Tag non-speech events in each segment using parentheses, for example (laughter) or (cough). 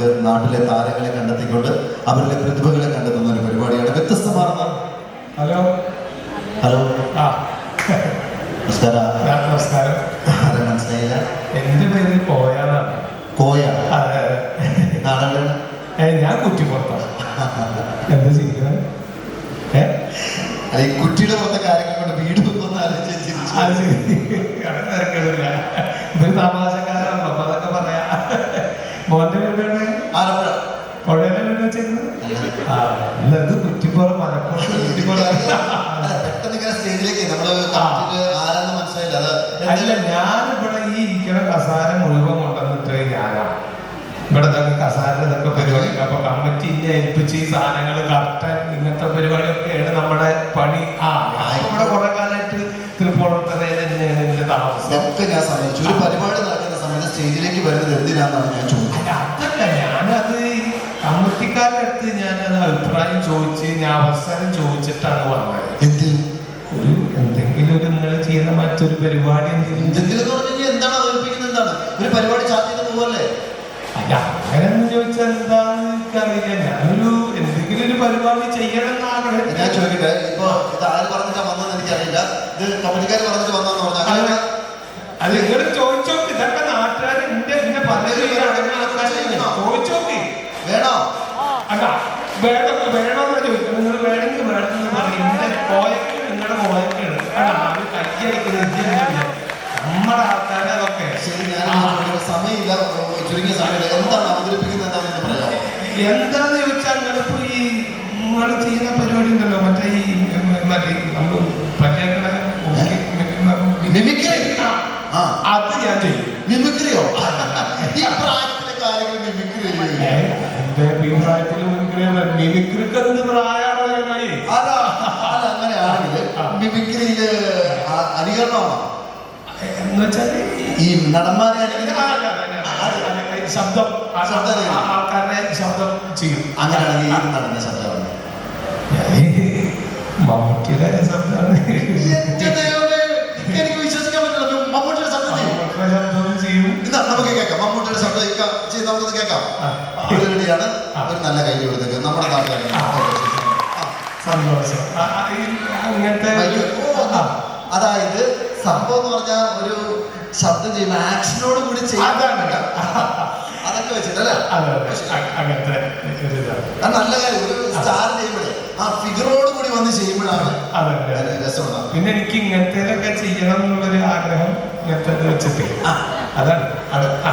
നാട്ടിലെ താരങ്ങളെ കണ്ടെത്തിക്കൊണ്ട് അവരുടെ പ്രതിഭകളെ കണ്ടെത്തുന്ന ഒരു പരിപാടിയാണ്. വ്യത്യസ്തമാർന്ന ഹലോ. ഹലോ. ആ. നമസ്കാരം. നമസ്കാരം. ആരെ മനസ്സിലായില്ല? എന്റെ പേര് പോയാന്നാണ് കോയ. ഞാൻ കുറ്റിപ്പുറത്താണ്. എന്താ ചെയ്യുന്നത്? അല്ല കുറ്റിയുടെ പുറത്തെ കാര്യങ്ങൾ കൊണ്ട് വീട് വെക്കുന്ന തിരക്കിടില്ല. തമാശക്കാരാണല്ലോ അപ്പൊ അതൊക്കെ പറയാ. മോന്റെ വീടാണ് ആലപ്പുഴ അല്ല ഇത് കുറ്റിപ്പുറം മലപ്പുറം (laughs) കുറ്റിപ്പുറം പെട്ടെന്ന് ഇങ്ങനെ സ്റ്റേജിലേക്ക് നമ്മൾ കണ്ടിട്ട് ആരാന്ന് മനസ്സിലായില്ല. അത് അല്ല ഞാനിവിടെ ഈ ഇരിക്കുന്ന കസാര മുഴുവൻ കൊണ്ടുവന്നിട്ട് ഞാനാ. ഇവിടെ തന്നെ കസാര ഇതൊക്കെ പരിപാടി. അപ്പൊ കമ്മിറ്റിനെ ഏൽപ്പിച്ച് ഈ സാധനങ്ങൾ കർട്ടൻ ഇങ്ങനത്തെ പരിപാടിയൊക്കെയാണ് നമ്മുടെ പണി. ആ ഞാൻ ഇവിടെ കുറെ കാലമായിട്ട് തൃപ്പൂണിത്തറയിൽ തന്നെയാണ് എന്റെ താമസം ഞാൻ സമ്മതിച്ചു. ഒരു പരിപാടി നടക്കുന്ന സമയത്ത് സ്റ്റേജിലേക്ക് വരുന്നത് എന്തിനാന്നാണ് ഞാൻ ചോദിച്ചത് കമ്മിറ്റിക്കാരുടെ അടുത്ത് അത് അഭിപ്രായം ചോദിച്ച് ഞാൻ അവസാനം ചോദിച്ചിട്ടാണ് പറഞ്ഞത്. എന്തിൽ ഒരു എന്തെങ്കിലും ഒരു നിങ്ങൾ ചെയ്യുന്ന മറ്റൊരു പരിപാടി എന്തെങ്കിലും എന്തെങ്കിലും എന്ന് പറഞ്ഞു എന്താണ് അവതരിപ്പിക്കുന്നത് എന്താണ്? ഒരു പരിപാടി പോവല്ലേ? അല്ല അങ്ങനെന്ന് ചോദിച്ചാൽ എന്താന്ന് എനിക്കറിയില്ല. ഞാനൊരു എന്തെങ്കിലും ഒരു പരിപാടി ചെയ്യണം എന്ന് ആഗ്രഹം. ഞാൻ ചോദിക്കട്ടെ ഇപ്പൊ ഇത് ആര് പറഞ്ഞിട്ടാ വന്നതെന്ന് എനിക്കറിയില്ല. ഇത് കമ്മിറ്റിക്കാർ പറഞ്ഞിട്ട് വന്നതെന്ന് പറഞ്ഞാൽ അങ്ങനെ അത് നിങ്ങൾ ചോദിച്ചോക്ക്. ഇതൊക്കെ നാട്ടുകാർ എന്റെ എന്റെ പദ്ധതി ചോദിച്ചോക്ക്. വേണോ? അല്ല വേണം വേണമെന്ന് ചോദിക്കും നിങ്ങൾ വേണമെങ്കിൽ വേണമെന്ന് പറയും. എന്റെ കോയക്ക് നിങ്ങളുടെ അത് കയ്യടിക്കുന്നത് നമ്മുടെ ആൾക്കാരെ അതൊക്കെ. ശരി ഞാൻ. സമയമില്ല. ചുരുങ്ങിയ സമയമില്ല. എന്താണ് അവതരിപ്പിക്കുന്നത് എന്താണെന്ന് ചോദിച്ചാൽ നിങ്ങളിപ്പോ ഈ നിങ്ങൾ ചെയ്യുന്ന പരിപാടി ഉണ്ടല്ലോ മറ്റേ ഈ മറ്റേ നമ്മൾ പഞ്ചായത്തിലെ മിമിക്രി ആ അത് ഞാൻ ചെയ്യും മിമിക്രിയോ ഈ പ്രായത്തിലെ കാര്യങ്ങൾ മിമിക്രി ഏ, എന്റെ അഭിപ്രായത്തിൽ മിമിക്രിക്ക് എന്ത് പ്രായമാണോ ചങ്ങായി അല്ല അല്ല അങ്ങനെയാണെങ്കിൽ മിമിക്രിയിൽ ആ- അനുകരണമാണോ എന്ന് ഈ നടന്മാരെ ശബ്ദം ആൾക്കാരുടെ ചെയ്യും അങ്ങനെയാണെങ്കിൽ ഏത് നടന്ന ശബ്ദമാണ് മമ്മൂട്ടിയുടെ ശബ്ദമാണ് എന്റെ ദൈവമേ, എനിക്ക് വിശ്വസിക്കാൻ മമ്മൂട്ടിയുടെ ശബ്ദം ചെയ്ത് നമുക്കത് കേൾക്കാം. ആ. അത് റെഡിയാണ്. ഒരു നല്ല കൈ കൊടുത്തേക്ക്. നമ്മുടെ നാട്ടുകാരാണ്. സന്തോഷം. ആ. അതായത് സംഭവം എന്ന് പറഞ്ഞാൽ ഒരു ശബ്ദം ചെയ്യുന്ന ആക്ഷനോട് കൂടി ചെയ്യാതാണ് അതൊക്കെ വെച്ചിട്ടല്ലേ അതെ നല്ല കാര്യം. ഒരു സ്റ്റാർ ചെയ്യുമ്പോഴേ ആ ഫിഗറോട് കൂടി വന്ന് ചെയ്യുമ്പോഴാണ് രസമുള്ള പിന്നെ എനിക്ക് ഇങ്ങനത്തെ ചെയ്യണം എന്നുള്ളൊരു ആഗ്രഹം ഇങ്ങനത്തെ വെച്ചിട്ട് അതാണ്. അത് ആ.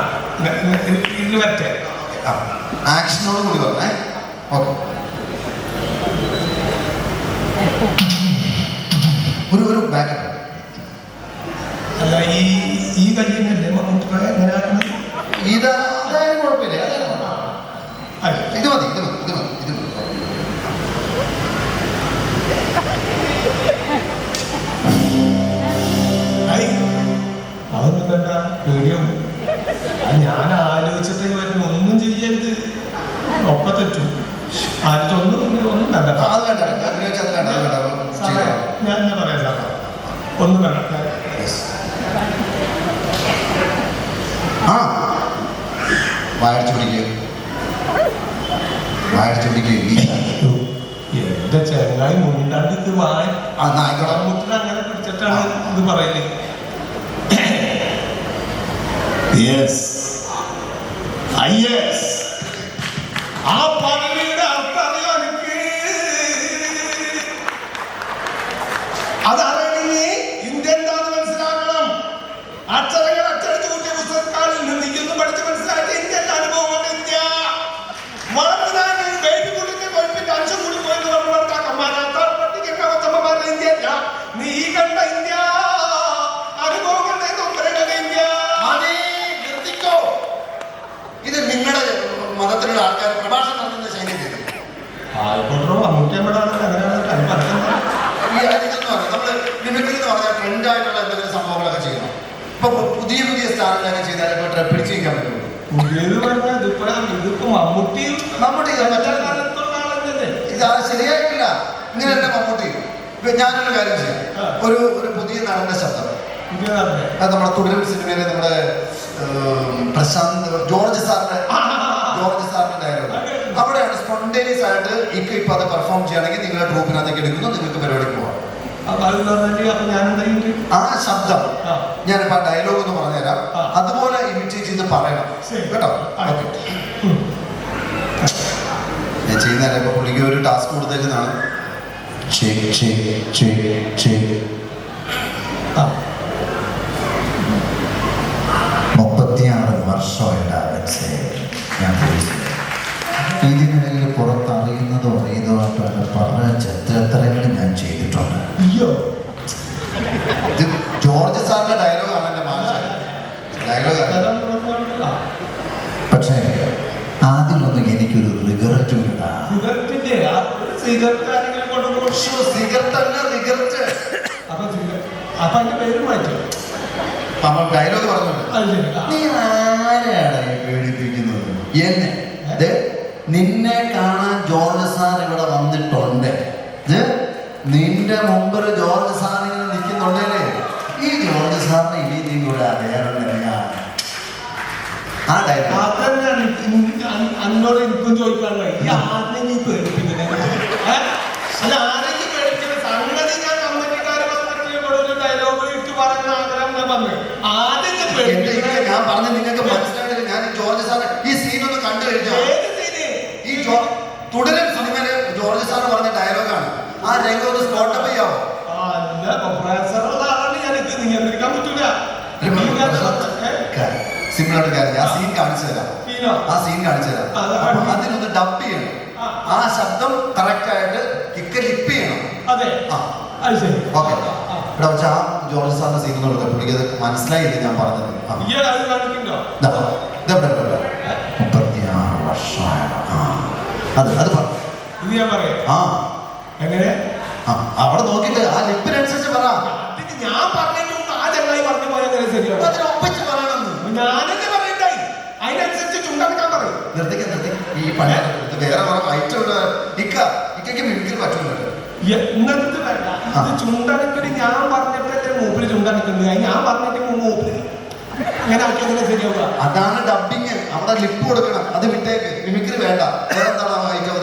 ഇത് പറ്റേ ആക്ഷനോട് കൂടി പറഞ്ഞേ ഓക്കെ. ഒരു ഒരു ബാക്കപ്പ് അല്ല ഈ ഈ കയ്യല്ലേ മമ്മൂട്ടിയുടെ എങ്ങനെ ആക്കുന്നത് ഞാൻ ആലോചിച്ചിട്ട് വരുന്നു ഒന്നും ചെയ്യരുത്. ഒപ്പ തെറ്റും ആലോചിച്ച് ഒന്നും ഒന്നും വേണ്ട. ഞാൻ ഞാൻ പറയാം സാർ ഒന്നും വേണ്ട. ആ. വായടിച്ചു പിടിക്കുക വായടിച്ചു പിടിക്കുക എന്റെ ചെങ്ങായി മുണ്ടാണ്ട് ഇത് വായ അങ്ങനെ പിടിച്ചിട്ടാണ് ഇത് പറയുന്നത് യെസ് യെസ് ആ ഇപ്പൊ പിടിച്ചു നിൽക്കാൻ പറ്റുമോ? പുതിയത് പറഞ്ഞാൽ ഇതിപ്പോ ഇതിപ്പോ മമ്മൂട്ടി മമ്മൂട്ടി ഇത്? ശരിയായിട്ടില്ല. ഇങ്ങനെ തന്നെ മമ്മൂട്ടി. ഇപ്പൊ ഞാനൊരു കാര്യം ചെയ്യാം. ഒരു ഒരു പുതിയ നടന്റെ ശബ്ദം. അത് നമ്മുടെ തുടരും സിനിമയിലെ നമ്മുടെ പ്രശാന്ത് ജോർജ് സാറിന്റെ. ജോർജ് സാറിന്റെ ഡയലോഗ് അവിടെയാണ് സ്പോണ്ടേനിയസ് ആയിട്ട് ഇപ്പൊ അത് പെർഫോം ചെയ്യുകയാണെങ്കിൽ നിങ്ങളുടെ ഗ്രൂപ്പിനകത്തേക്ക് എടുക്കുന്നു നിങ്ങൾക്ക് പരിപാടിക്ക് പോവാം. ആ ശബ്ദം. ഞാൻ ഞാനിപ്പോ ഡയലോഗ് ഒന്ന് പറഞ്ഞുതരാം. അതുപോലെ ഇമിറ്റേറ്റ് ചെയ്ത് പറയണം. കേട്ടോ. ഞാൻ ചെയ്യുന്നതല്ല ഇപ്പൊ പുള്ളിക്ക് ഒരു ടാസ്ക് കൊടുത്തേക്കുന്നതാണ്. മുപ്പത്തിയാറ് വർഷമായിട്ട് അലക്സേ. ഞാൻ ഇതിനിടയിൽ പുറത്തറിയുന്നതോ അറിയുന്നതോ ആയിട്ടാണ് ചരിത്രങ്ങൾ ഞാൻ ചെയ്തിട്ടുണ്ട് അയ്യോ ഇത് ജോർജ് സാറിന്റെ ഡയലോഗാണ് എന്റെ ഡയലോഗ് പക്ഷേ അതിലൊന്നും എനിക്കൊരു റിഗററ്റും ഇല്ല ഡയലോഗ്. നീ ആരെയാണ് പേടിപ്പിക്കുന്നത്? എന്നെ. നിന്നെ കാണാൻ ജോർജ് സാർ ഇവിടെ വന്നിട്ടുണ്ട്. നിന്റെ മുമ്പിൽ ജോർജ് സാർ ഇങ്ങനെ നിൽക്കുന്നുണ്ടല്ലേ ഈ ജോർജ് സാറിനെ ഇനിയും കൂടെ അറിയാറുണ്ട് ആ അന്നോട് എനിക്കും ചോദിക്കാനുള്ളത് ഈ ആദ്യം നീ പേടിപ്പിക്കുന്നത് ഏ? അല്ല ആരെങ്കിലും പേടിക്കുന്നത് സംഗതി ഞാൻ ഡയലോഗ് ഇട്ട് പറയുന്ന ആഗ്രഹം ഞാൻ പറഞ്ഞു. ആദ്യം ഞാൻ പറഞ്ഞ നിങ്ങൾക്ക് മനസ്സിലായില്ല. ഞാൻ ജോർജ് സാർ ഈ സീൻ ഒന്ന് കണ്ടു കഴിഞ്ഞാൽ? ഈ ജോ തുടരും സിനിമയിൽ ജോർജ് സാർ പറഞ്ഞ ഡയലോഗാണ് ആ രംഗം ഒന്ന് സ്പോട്ടപ്പ് ചെയ്യാവോ? അല്ല, സിമ്പിൾ ആയിട്ട് കാര്യം. ആ സീൻ കാണിച്ചു തരാം. ആ സീൻ കാണിച്ചു തരാം. അപ്പൊ അതിനൊന്ന് ഡബ് ചെയ്യണം. ആ. ശബ്ദം കറക്റ്റ് ആയിട്ട് കിക്ക് ലിപ്പ് ചെയ്യണം. ഓക്കെ. ഇവിടെ പക്ഷെ ആ ജോർജ് സാറിന്റെ സീൻ എന്ന് കൊടുത്ത പുള്ളിക്ക് അത് മനസ്സിലായില്ല ഞാൻ പറഞ്ഞത്. മുപ്പത്തിയാറ് വർഷമാണ് അത് അത് പറഞ്ഞു ആ. എങ്ങനെ? അവിടെ നോക്കിയിട്ട് ആ ലിപ്പിനനുസരിച്ച് പറ. നിർത്തിക്ക ഈ പണി വേറെ ഐറ്റം ഉണ്ട് ഇക്ക ഇക്കയ്ക്ക് മിമിക്രി പറ്റുന്നുണ്ട്. എന്നിട്ട് വേണ്ട. ഇത് ചുണ്ടനക്കടി ഞാൻ പറഞ്ഞിട്ടല്ലേ മൂപ്പിൽ ചുണ്ടനക്കുന്നത് ഞാൻ പറഞ്ഞിട്ട് മൂപ്പിൽ അങ്ങനെ ആക്കിയതിനെ ശരിയാവുക. അതാണ് ഡബിങ് അവിടെ ലിപ്പ് കൊടുക്കണം. അത് വിട്ടേക്ക്. മിമിക്രി വേണ്ട. വേറെ എന്താണ് ഐറ്റം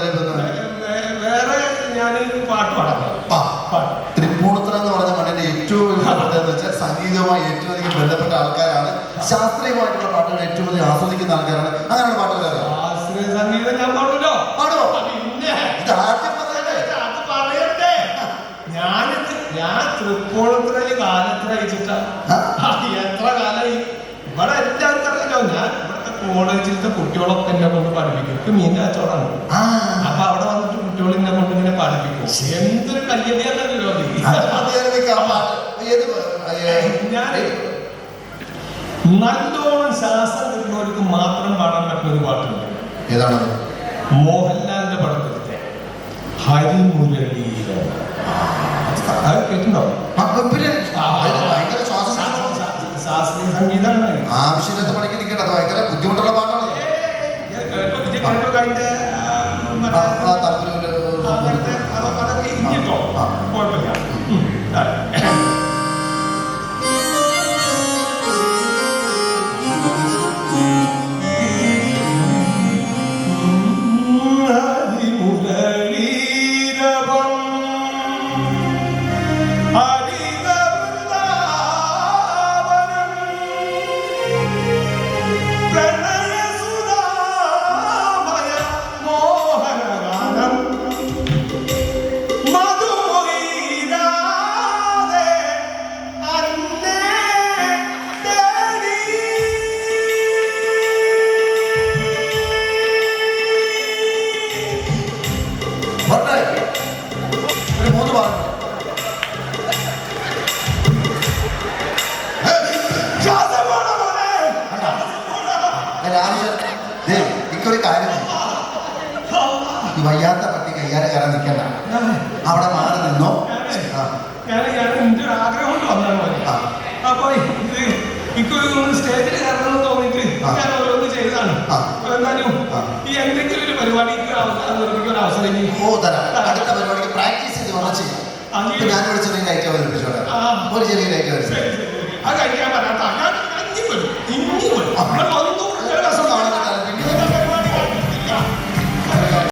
വേറെ ഞാൻ പാട്ട് പാടാം ആ, പാട്ട് തൃപ്പൂണിത്തുറ എന്ന് പറഞ്ഞ മണ്ണിന്റെ ഏറ്റവും വലിയ പ്രത്യേകത എന്ന് വെച്ചാൽ സംഗീതവുമായി ഏറ്റവും അധികം ബന്ധപ്പെട്ട ആൾക്കാരാണ് ശാസ്ത്രീയമായിട്ടുള്ള പാട്ടുകൾ ഏറ്റവും അധികം ആസ്വദിക്കുന്ന ആൾക്കാരാണ്. അങ്ങനെയുള്ള പാട്ടുകൾ ശാസ്ത്രീയ സംഗീതം ഞാൻ പാടുമല്ലോ പാടുവോ? പിന്നെ ഇത് ആദ്യം അത് പറയട്ടെ. ഞാൻ ഞാൻ അയച്ചിട്ടാ? എത്ര കാലമായി ഇവിടെ എല്ലാവർക്കും അറിയാലോ ഞാൻ ഇവിടുത്തെ കോളേജിലത്തെ കുട്ടികളൊക്കെ എന്നെ കൊണ്ട് പഠിപ്പിക്കും. ഇപ്പൊ മീൻ കച്ചവടമാണ് അപ്പൊ അവിടെ വന്നിട്ട് കുട്ടികൾ എന്നെ കൊണ്ട് ഇങ്ങനെ പഠിപ്പിക്കും. എന്തൊരു കല്യാണിയാണല്ലോ ഞാൻ നല്ലോണം ശ്വാസം കിട്ടുന്നവർക്ക് മാത്രം പാടാൻ പറ്റുന്ന ഒരു പാട്ടുണ്ട്. ഏതാണ്? മോഹൻലാലിന്റെ പടത്തിലത്തെ ഹരിമുരളീല അത് കേട്ടിട്ടുണ്ടോ? ശാസ്ത്രീയ സംഗീതമാണ് ആവശ്യമില്ലാത്ത പണിക്ക് നിൽക്കണ്ട ഭയങ്കര ബുദ്ധിമുട്ടുള്ള പാട്ടാണ്. ഈ വയ്യാത്ത പട്ടി കയ്യാലെ കയറാൻ നിൽക്കണ്ട. അവിടെ മാറി നിന്നോ? ഞാൻ ഞാൻ ഒരു ആഗ്രഹം കൊണ്ട് വന്നാണ് പോലെ അപ്പൊ ഇത് ഇക്കൊരു സ്റ്റേജിൽ കയറണമെന്ന് തോന്നിയിട്ട് ഞാൻ ഓരോന്ന് ചെയ്തതാണ്. ആ. എന്നാലും ഈ എന്തെങ്കിലും ഒരു പരിപാടിക്ക് ഒരു അവസരം ഇനി ഓ തരാം. അടുത്ത പരിപാടിക്ക് പ്രാക്ടീസ് ചെയ്ത് വന്നാൽ ചെയ്യാം. ഞാൻ ഒരു ചെറിയ ലൈറ്റ് അവതരിപ്പിച്ചോളാം ഒരു ചെറിയ ലൈറ്റ് അവതരിപ്പിച്ചു. അത് കഴിക്കാൻ